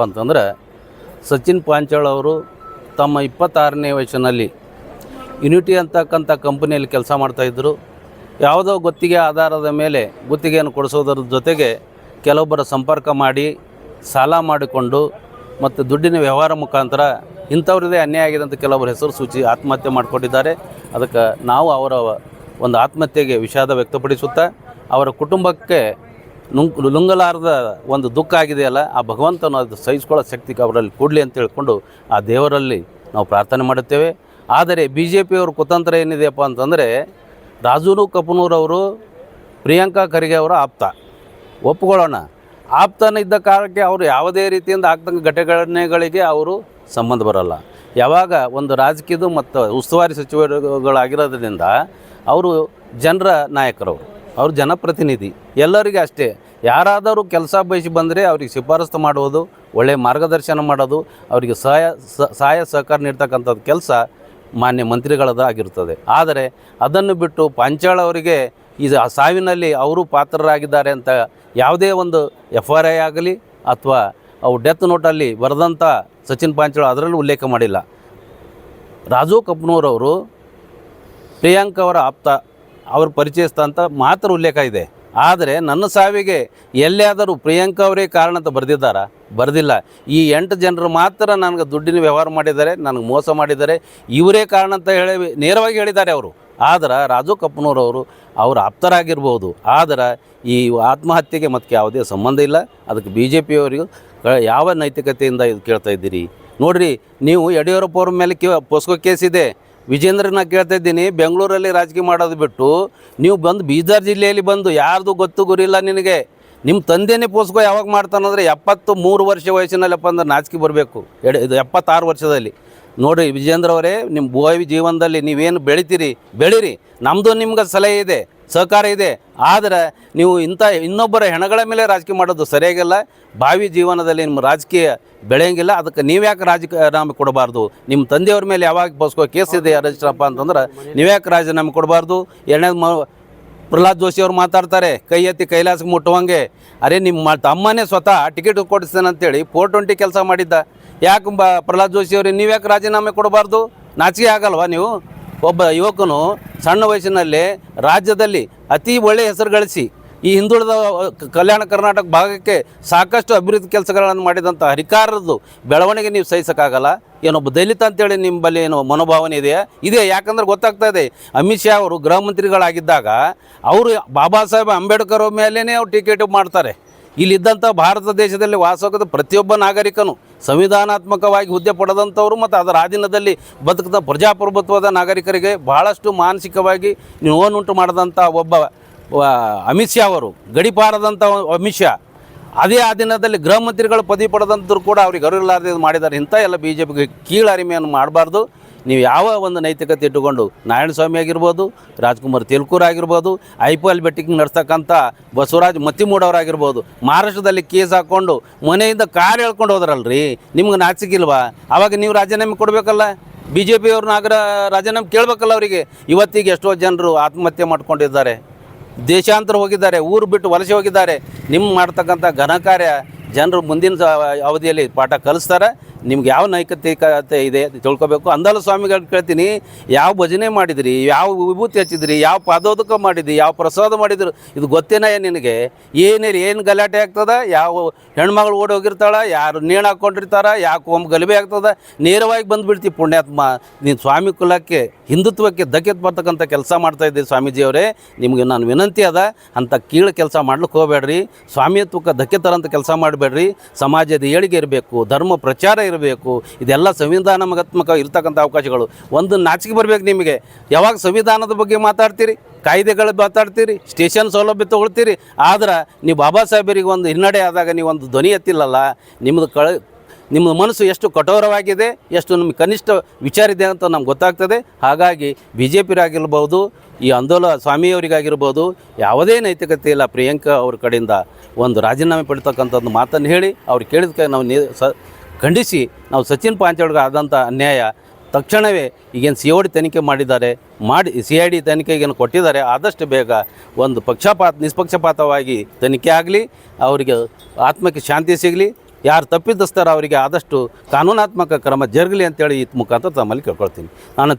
ಅಂತಂದ್ರೆ ಸಚಿನ್ ಪಾಂಚಾಳ್ ಅವರು ತಮ್ಮ ಇಪ್ಪತ್ತಾರನೇ ವಯಸ್ಸಿನಲ್ಲಿ ಯುನಿಟಿ ಅಂತಕ್ಕಂಥ ಕಂಪನಿಯಲ್ಲಿ ಕೆಲಸ ಮಾಡ್ತಾಯಿದ್ರು ಯಾವುದೋ ಗುತ್ತಿಗೆ ಆಧಾರದ ಮೇಲೆ ಗುತ್ತಿಗೆಯನ್ನು ಕೊಡಿಸೋದ್ರ ಜೊತೆಗೆ ಕೆಲವೊಬ್ಬರ ಸಂಪರ್ಕ ಮಾಡಿ, ಸಾಲ ಮಾಡಿಕೊಂಡು ಮತ್ತು ದುಡ್ಡಿನ ವ್ಯವಹಾರ ಮುಖಾಂತರ ಇಂಥವ್ರದೇ ಅನ್ಯಾಯ ಆಗಿದೆ ಅಂತ ಕೆಲವೊಬ್ಬರ ಹೆಸರು ಸೂಚಿ ಆತ್ಮಹತ್ಯೆ ಮಾಡಿಕೊಂಡಿದ್ದಾರೆ. ಅದಕ್ಕೆ ನಾವು ಅವರ ಒಂದು ಆತ್ಮಹತ್ಯೆಗೆ ವಿಷಾದ ವ್ಯಕ್ತಪಡಿಸುತ್ತಾ, ಅವರ ಕುಟುಂಬಕ್ಕೆ ನುಂಗ್ ನುಂಗಲಾರದ ಒಂದು ದುಃಖ ಆಗಿದೆಯಲ್ಲ, ಆ ಭಗವಂತನ ಅದು ಸಹಿಸ್ಕೊಳ್ಳೋ ಶಕ್ತಿ ಅವರಲ್ಲಿ ಕೊಡಲಿ ಅಂತ ಹೇಳಿಕೊಂಡು ಆ ದೇವರಲ್ಲಿ ನಾವು ಪ್ರಾರ್ಥನೆ ಮಾಡುತ್ತೇವೆ. ಆದರೆ ಬಿ ಜೆ ಪಿಯವ್ರ ಕುತಂತ್ರ ಏನಿದೆಯಪ್ಪ ಅಂತಂದರೆ, ರಾಜೂನು ಕಪನೂರವರು, ಪ್ರಿಯಾಂಕಾ ಖರ್ಗೆ ಅವರ ಆಪ್ತ. ಒಪ್ಕೊಳ್ಳೋಣ. ಆಪ್ತನ ಇದ್ದ ಕಾರಣಕ್ಕೆ ಅವರು ಯಾವುದೇ ರೀತಿಯಿಂದ ಆಗ್ತಂಗ ಘಟನೆಗಳಿಗೆ ಅವರು ಸಂಬಂಧ ಬರಲ್ಲ. ಯಾವಾಗ ಒಂದು ರಾಜಕೀಯದ ಮತ್ತು ಉಸ್ತುವಾರಿ ಸಚಿವರುಗಳಾಗಿರೋದ್ರಿಂದ, ಅವರು ಜನರ ನಾಯಕರವರು. ಅವರು ಜನಪ್ರತಿನಿಧಿ ಎಲ್ಲರಿಗೆ ಅಷ್ಟೇ. ಯಾರಾದರೂ ಕೆಲಸ ಬಯಸಿ ಬಂದರೆ ಅವ್ರಿಗೆ ಶಿಫಾರಸು ಮಾಡುವುದು ಒಳ್ಳೆಯ ಮಾರ್ಗದರ್ಶನ ಮಾಡೋದು, ಅವರಿಗೆ ಸಹಾಯ ಸಹಾಯ ಸಹಕಾರ ನೀಡ್ತಕ್ಕಂಥದ್ದು ಕೆಲಸ ಮಾನ್ಯ ಮಂತ್ರಿಗಳದ ಆಗಿರ್ತದೆ. ಆದರೆ ಅದನ್ನು ಬಿಟ್ಟು ಪಾಂಚಾಳ ಅವರಿಗೆ ಆ ಸಾವಿನಲ್ಲಿ ಅವರು ಪಾತ್ರರಾಗಿದ್ದಾರೆ ಅಂತ ಯಾವುದೇ ಒಂದು ಎಫ್ ಆರ್ ಐ ಆಗಲಿ ಅಥವಾ ಅವು ಡೆತ್ ನೋಟಲ್ಲಿ ಬರೆದಂಥ ಸಚಿನ್ ಪಾಂಚಾಳ ಅದರಲ್ಲೂ ಉಲ್ಲೇಖ ಮಾಡಿಲ್ಲ. ರಾಜು ಕಪ್ನೂರವರು ಪ್ರಿಯಾಂಕ್ ಅವರ ಆಪ್ತ ಅವ್ರ ಪರಿಚಯಸ್ಥ ಅಂತ ಮಾತ್ರ ಉಲ್ಲೇಖ ಇದೆ. ಆದರೆ ನನ್ನ ಸಾವಿಗೆ ಎಲ್ಲಿಯಾದರೂ ಪ್ರಿಯಾಂಕಾ ಅವರೇ ಕಾರಣ ಅಂತ ಬರೆದಿದ್ದಾರಾ? ಬರೆದಿಲ್ಲ. ಈ ಎಂಟು ಜನರು ಮಾತ್ರ ನನಗೆ ದುಡ್ಡಿನ ವ್ಯವಹಾರ ಮಾಡಿದ್ದಾರೆ, ನನಗೆ ಮೋಸ ಮಾಡಿದ್ದಾರೆ. ಇವರೇ ಕಾರಣ ಅಂತ ಹೇಳಿ ನೇರವಾಗಿ ಹೇಳಿದ್ದಾರೆ ಅವರು. ಆದ್ರೆ ರಾಜು ಕಪ್ಪನೂರವರು ಅವರು ಆಪ್ತರಾಗಿರ್ಬೋದು. ಆದರೆ ಈ ಆತ್ಮಹತ್ಯೆಗೆ ಮತ್ತು ಯಾವುದೇ ಸಂಬಂಧ ಇಲ್ಲ. ಅದಕ್ಕೆ ಬಿ ಜೆ ಪಿಯವರಿಗೂ ಯಾವ ನೈತಿಕತೆಯಿಂದ ಇದು ಕೇಳ್ತಾ ಇದ್ದೀರಿ? ನೋಡಿರಿ, ನೀವು ಯಡಿಯೂರಪ್ಪ ಅವ್ರ ಮೇಲೆ ಕೇ ಪೋಸ್ಕೋ ಕೇಸ್ ಇದೆ. ವಿಜೇಂದ್ರನ ಕೇಳ್ತಾ ಇದ್ದೀನಿ, ಬೆಂಗಳೂರಲ್ಲಿ ರಾಜಕೀಯ ಮಾಡೋದು ಬಿಟ್ಟು ನೀವು ಬಂದು ಬೀದರ್ ಜಿಲ್ಲೆಯಲ್ಲಿ ಬಂದು ಯಾರ್ದು ಗೊತ್ತು ಗುರಿಲ್ಲ ನಿನಗೆ. ನಿಮ್ಮ ತಂದೆನೇ ಪೋಸ್ಕೋ ಯಾವಾಗ ಮಾಡ್ತಾನಂದ್ರೆ ಎಪ್ಪತ್ತು ಮೂರು ವರ್ಷ ವಯಸ್ಸಿನಲ್ಲಪ್ಪ ಅಂದ್ರೆ ನಾಚಿಕೆ ಬರಬೇಕು. ಎಡೆ ಇದು ಎಪ್ಪತ್ತಾರು ವರ್ಷದಲ್ಲಿ. ನೋಡಿರಿ ವಿಜೇಂದ್ರ ಅವರೇ ನಿಮ್ಮ ಭೋವಿ ಜೀವನದಲ್ಲಿ ನೀವೇನು ಬೆಳಿತೀರಿ, ಬೆಳೀರಿ. ನಮ್ಮದು ನಿಮ್ಗೆ ಸಲಹೆ ಇದೆ, ಸಹಕಾರ ಇದೆ. ಆದರೆ ನೀವು ಇಂಥ ಇನ್ನೊಬ್ಬರ ಹೆಣಗಳ ಮೇಲೆ ರಾಜಕೀಯ ಮಾಡೋದು ಸರಿಯಾಗಿಲ್ಲ. ಭಾವಿ ಜೀವನದಲ್ಲಿ ನಿಮ್ಮ ರಾಜಕೀಯ ಬೆಳೆಯಂಗಿಲ್ಲ. ಅದಕ್ಕೆ ನೀವು ಯಾಕೆ ರಾಜೀನಾಮೆ ಕೊಡಬಾರ್ದು? ನಿಮ್ಮ ತಂದೆಯವ್ರ ಮೇಲೆ ಯಾವಾಗ ಬಸ್ಕೋ ಕೇಸ್ ಇದೆ ರಜಿಸ್ಟ್ರಪ್ಪ ಅಂತಂದ್ರೆ ನೀವ್ಯಾಕೆ ರಾಜೀನಾಮೆ ಕೊಡಬಾರ್ದು? ಎರಡನೇದು ಮ ಪ್ರಹ್ಲಾದ್ ಜೋಶಿ ಅವ್ರು ಮಾತಾಡ್ತಾರೆ, ಕೈ ಎತ್ತಿ ಕೈಲಾಸಕ್ಕೆ ಮುಟ್ಟುವಂಗೆ. ಅರೆ ನಿಮ್ಮ ತಮ್ಮನೇ ಸ್ವತಃ ಟಿಕೆಟ್ ಕೊಡಿಸ್ತೇನೆ ಅಂತೇಳಿ ಫೋರ್ ಟ್ವೆಂಟಿ ಕೆಲಸ ಮಾಡಿದ್ದ. ಯಾಕೆ ಬ, ಪ್ರಹ್ಲಾದ್ ಜೋಶಿ ಅವ್ರಿಗೆ ನೀವು ಯಾಕೆ ರಾಜೀನಾಮೆ ಕೊಡಬಾರ್ದು? ನಾಚಿಕೆ ಆಗಲ್ವಾ ನೀವು? ಒಬ್ಬ ಯುವಕನು ಸಣ್ಣ ವಯಸ್ಸಿನಲ್ಲಿ ರಾಜ್ಯದಲ್ಲಿ ಅತಿ ಒಳ್ಳೆಯ ಹೆಸರು ಗಳಿಸಿ ಈ ಹಿಂದುಳಿದ ಕಲ್ಯಾಣ ಕರ್ನಾಟಕ ಭಾಗಕ್ಕೆ ಸಾಕಷ್ಟು ಅಭಿವೃದ್ಧಿ ಕೆಲಸಗಳನ್ನು ಮಾಡಿದಂಥ ಹರಿಕಾರದ್ದು ಬೆಳವಣಿಗೆ ನೀವು ಸಹಿಸೋಕ್ಕಾಗಲ್ಲ. ಏನೊಬ್ಬ ದಲಿತ ಅಂತೇಳಿ ನಿಮ್ಮಲ್ಲಿ ಏನು ಮನೋಭಾವನೆ ಇದೆಯಾ? ಇದೆ ಯಾಕಂದ್ರೆ ಗೊತ್ತಾಗ್ತಾ ಇದೆ, ಅಮಿತ್ ಶಾ ಅವರು ಗೃಹ ಮಂತ್ರಿಗಳಾಗಿದ್ದಾಗ ಅವರು ಬಾಬಾ ಸಾಹೇಬ್ ಅಂಬೇಡ್ಕರ್ ಮೇಲೇ ಅವ್ರು ಟಿಕೆಟ್ ಮಾಡ್ತಾರೆ. ಇಲ್ಲಿದ್ದಂಥ ಭಾರತ ದೇಶದಲ್ಲಿ ವಾಸವಾಗದ ಪ್ರತಿಯೊಬ್ಬ ನಾಗರಿಕನು ಸಂವಿಧಾನಾತ್ಮಕವಾಗಿ ಹುದ್ದೆ ಪಡೆದಂಥವ್ರು ಮತ್ತು ಅದರ ಆಧೀನದಲ್ಲಿ ಬದುಕಿದ ಪ್ರಜಾಪ್ರಭುತ್ವದ ನಾಗರಿಕರಿಗೆ ಬಹಳಷ್ಟು ಮಾನಸಿಕವಾಗಿ ನೋವುಂಟು ಮಾಡಿದಂಥ ಒಬ್ಬ ಅಮಿತ್ ಶಾ ಅವರು ಗಡಿಪಾರದಂಥ ಅಮಿತ್ ಶಾ, ಅದೇ ಆ ದಿನದಲ್ಲಿ ಗೃಹ ಮಂತ್ರಿಗಳು ಪದವಿ ಪಡೆದಂತರೂ ಕೂಡ ಅವ್ರಿಗೆ ಅರಿವಿಲ್ಲಾರ್ದೆ ಮಾಡಿದ್ದಾರೆ. ಇಂಥ ಎಲ್ಲ ಬಿ ಜೆ ಪಿಗೆ ಕೀಳರಿಮೆಯನ್ನು ಮಾಡಬಾರ್ದು. ನೀವು ಯಾವ ಒಂದು ನೈತಿಕತೆ ಇಟ್ಟುಕೊಂಡು ನಾರಾಯಣಸ್ವಾಮಿ ಆಗಿರ್ಬೋದು, ರಾಜ್ಕುಮಾರ್ ತೆಲ್ಕೂರ್ ಆಗಿರ್ಬೋದು, ಐ ಪಿ ಎಲ್ ಬೆಟ್ಟಿಂಗ್ ನಡೆಸ್ತಕ್ಕಂಥ ಬಸವರಾಜ್ ಮತ್ತಿಮೂಡವರಾಗಿರ್ಬೋದು ಮಹಾರಾಷ್ಟ್ರದಲ್ಲಿ ಕೇಸ್ ಹಾಕ್ಕೊಂಡು ಮನೆಯಿಂದ ಕಾರ್ ಹೇಳ್ಕೊಂಡು ಹೋದ್ರಲ್ರಿ? ನಿಮ್ಗೆ ನಾಚಿಕಿಲ್ವಾ ಅವಾಗ ನೀವು ರಾಜೀನಾಮೆ ಕೊಡಬೇಕಲ್ಲ? ಬಿ ಜೆ ಪಿಯವ್ರನ್ನ ಆಗ್ರ ರಾಜೀನಾಮೆ ಕೇಳಬೇಕಲ್ಲ ಅವರಿಗೆ? ಇವತ್ತಿಗೆ ಎಷ್ಟೋ ಜನರು ಆತ್ಮಹತ್ಯೆ ಮಾಡ್ಕೊಂಡಿದ್ದಾರೆ. ದೇಶಾಂತರ ಹೋಗಿದ್ದಾರೆ, ಊರು ಬಿಟ್ಟು ವಲಸೆ ಹೋಗಿದ್ದಾರೆ. ನಿಮ್ಮ ಮಾಡ್ತಕ್ಕಂಥ ಘನ ಕಾರ್ಯ, ಜನರು ಮುಂದಿನ ಅವಧಿಯಲ್ಲಿ ಪಾಠ ಕಲಿಸ್ತಾರೆ. ನಿಮ್ಗೆ ಯಾವ ನೈತಿಕತೆ ಇದೆ ತಿಳ್ಕೊಬೇಕು. ಅಂದಾಲು ಸ್ವಾಮಿಗಳು ಕೇಳ್ತೀನಿ, ಯಾವ ಭಜನೆ ಮಾಡಿದ್ರಿ, ಯಾವ ವಿಭೂತಿ ಹಚ್ಚಿದ್ರಿ, ಯಾವ ಪಾದೋದಕ ಮಾಡಿದ್ರಿ, ಯಾವ ಪ್ರಸಾದ ಮಾಡಿದ್ರು, ಇದು ಗೊತ್ತೇನ ನಿನಗೆ? ಏನಿಲ್ಲ ಏನು ಗಲಾಟೆ ಆಗ್ತದ? ಯಾವ ಹೆಣ್ಮಗಳು ಓಡಿ ಹೋಗಿರ್ತಾಳೆ, ಯಾರು ನೇಣು ಹಾಕ್ಕೊಂಡಿರ್ತಾರೆ ಯಾಕೆ ಒಮ್ಮೆ ಗಲಭೆ ಆಗ್ತದ? ನೇರವಾಗಿ ಬಂದುಬಿಡ್ತಿ ಪುಣ್ಯಾತ್ಮ. ನೀನು ಸ್ವಾಮಿ ಕುಲಕ್ಕೆ, ಹಿಂದುತ್ವಕ್ಕೆ ಧಕ್ಕೆ ಬರ್ತಕ್ಕಂಥ ಕೆಲಸ ಮಾಡ್ತಾ ಇದ್ದೀರಿ ಸ್ವಾಮೀಜಿಯವರೇ. ನಿಮಗೆ ನಾನು ವಿನಂತಿ ಅದ ಅಂಥ ಕೀಳು ಕೆಲಸ ಮಾಡ್ಲಿಕ್ಕೆ ಹೋಗಬೇಡ್ರಿ. ಸ್ವಾಮಿತ್ವಕ್ಕೆ ಧಕ್ಕೆ ತರೋಂಥ ಕೆಲಸ ಮಾಡಬೇಡ್ರಿ. ಸಮಾಜದ ಏಳಿಗೆ ಇರಬೇಕು, ಧರ್ಮ ಪ್ರಚಾರ ಇರಬೇಕು. ಇದೆಲ್ಲ ಸಂವಿಧಾನಾತ್ಮಕ ಇರ್ತಕ್ಕಂಥ ಅವಕಾಶಗಳು. ಒಂದು ನಾಚಿಕೆ ಬರಬೇಕು ನಿಮಗೆ. ಯಾವಾಗ ಸಂವಿಧಾನದ ಬಗ್ಗೆ ಮಾತಾಡ್ತೀರಿ? ಕಾಯ್ದೆಗಳು ಮಾತಾಡ್ತೀರಿ? ಸ್ಟೇಷನ್ ಸೌಲಭ್ಯ ತೊಗೊಳ್ತೀರಿ? ಆದ್ರೆ ನೀವು ಬಾಬಾ ಸಾಹೇಬರಿಗೆ ಒಂದು ಹಿನ್ನಡೆ ಆದಾಗ ನೀವು ಒಂದು ಧ್ವನಿ ಎತ್ತಿಲ್ಲಲ್ಲ? ನಿಮ್ಮದು ಕಳ, ನಿಮ್ಮ ಮನಸ್ಸು ಎಷ್ಟು ಕಠೋರವಾಗಿದೆ? ಎಷ್ಟು ನಮಗೆ ಕನಿಷ್ಠ ವಿಚಾರ ಇದೆ ಅಂತ ನಮ್ಗೆ ಗೊತ್ತಾಗ್ತದೆ. ಹಾಗಾಗಿ ಬಿ ಜೆ ಪಿರಾಗಿರ್ಬೋದು ಈ ಆಂದೋಲ ಸ್ವಾಮಿಯವರಿಗಾಗಿರ್ಬೋದು, ಯಾವುದೇ ನೈತಿಕತೆ ಇಲ್ಲ ಪ್ರಿಯಾಂಕಾ ಅವ್ರ ಕಡೆಯಿಂದ. ಒಂದು ರಾಜೀನಾಮೆ ಪಡಿತಕ್ಕಂಥದ್ದು ಮಾತನ್ನು ಹೇಳಿ, ಅವ್ರು ಕೇಳಿದ ನಾವು ಖಂಡಿಸಿ ನಾವು ಸಚಿನ್ ಪಾಂಚೋಳ್ಗೆ ಆದಂಥ ಅನ್ಯಾಯ ತಕ್ಷಣವೇ ಈಗೇನು ಸಿ ಡಿ ತನಿಖೆ ಮಾಡಿದ್ದಾರೆ, ಮಾಡಿ ಸಿ ಐ ಡಿ ತನಿಖೆಗೇನು ಕೊಟ್ಟಿದ್ದಾರೆ, ಆದಷ್ಟು ಬೇಗ ಒಂದು ಪಕ್ಷಪಾತ, ನಿಷ್ಪಕ್ಷಪಾತವಾಗಿ ತನಿಖೆ ಆಗಲಿ, ಅವರಿಗೆ ಆತ್ಮಕ್ಕೆ ಶಾಂತಿ ಸಿಗಲಿ, ಯಾರು ತಪ್ಪಿದ್ದಸ್ತಾರೋ ಅವರಿಗೆ ಆದಷ್ಟು ಕಾನೂನಾತ್ಮಕ ಕ್ರಮ ಜರುಗಲಿ ಅಂತೇಳಿ ಈ ಮುಖಾಂತರ ತಮ್ಮಲ್ಲಿ ಕೇಳ್ಕೊಳ್ತೀನಿ. ನಾನು